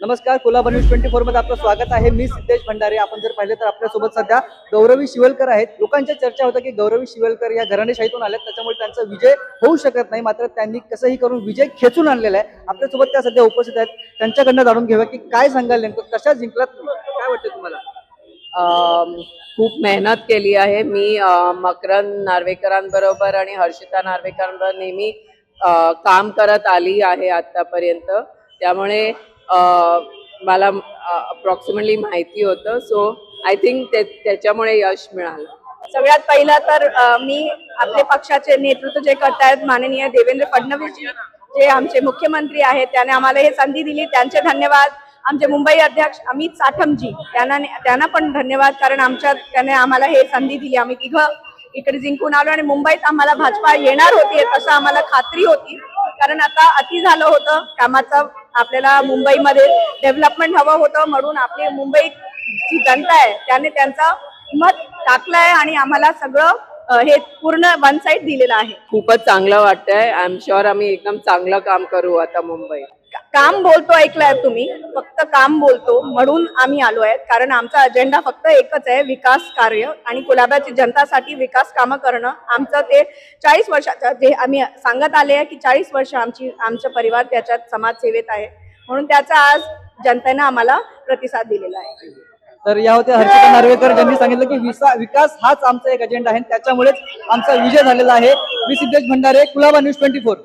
नमस्कार Kolhapur news twenty फोरमध्ये आपलं स्वागत आहे. मी सिद्धेश भंडारे. आपण जर पाहिलं तर आपल्यासोबत सध्या गौरवी शिवलकर आहेत. लोकांच्या चर्चा होत्या की गौरवी शिवलकर या घराणेशाहीतून आल्यात. त्याच्यामुळे त्यांचा विजय होऊ शकत नाही. मात्र त्यांनी कसंही करून विजय खेचून आणलेला आहे. आपल्यासोबत त्या सध्या उपस्थित आहेत. त्यांच्याकडनं जाणून घेऊया की काय सांगाल नेमकं? कशा जिंकलात? काय वाटतं तुम्हाला? खूप मेहनत केली आहे. मी मकरंद नार्वेकरांबरोबर आणि हर्षिता नार्वेकरांबरोबर नेहमी काम करत आली आहे आतापर्यंत. त्यामुळे मला अप्रॉक्सिमेटली माहिती होतं. सो आय थिंक त्याच्यामुळे यश मिळालं. सगळ्यात पहिलं तर मी आपले पक्षाचे नेतृत्व जे करतायत माननीय देवेंद्र फडणवीसजी जे आमचे मुख्यमंत्री आहेत त्याने आम्हाला हे संधी दिली. त्यांचे धन्यवाद. आमचे मुंबई अध्यक्ष अमित साठमजी त्यांना त्यांना पण धन्यवाद कारण आमच्या त्याने आम्हाला हे संधी दिली. आम्ही तिघं इकडे जिंकून आलो आणि मुंबईत आम्हाला भाजपा येणार होती असं आम्हाला खात्री होती. कारण आता अति झालं होतं कामाचं आपल्याला मुंबईमध्ये डेव्हलपमेंट हवं होतं म्हणून आपली मुंबई जी जनता आहे त्याने त्यांचा मत टाकलंय आणि आम्हाला सगळं हे पूर्ण वन साईड दिलेलं आहे. खूपच चांगलं वाटतंय. आय एम शुअर आम्ही एकदम चांगलं काम करू आता मुंबई काम बोलतो ऐकलंय तुम्ही फक्त काम बोलतो म्हणून आम्ही आलो आहेत कारण आमचा अजेंडा फक्त एकच आहे विकास कार्य आणि कुलाब्याची जनतासाठी विकास कामं करणं. आमचं ते चाळीस वर्षाचं जे आम्ही सांगत आले आहे की चाळीस वर्ष आमची आमचा परिवार त्याच्यात समाजसेवेत आहे. म्हणून त्याचा आज जनतेनं आम्हाला प्रतिसाद दिलेला आहे. तर या होत्या हर्षिता नार्वेकर ज्यांनी सांगितलं की विसा विकास हाच आमचा एक अजेंडा आहे त्याच्यामुळेच आमचा विजय झालेला आहे. मी Siddhesh Bhandare Kulaba news twenty four.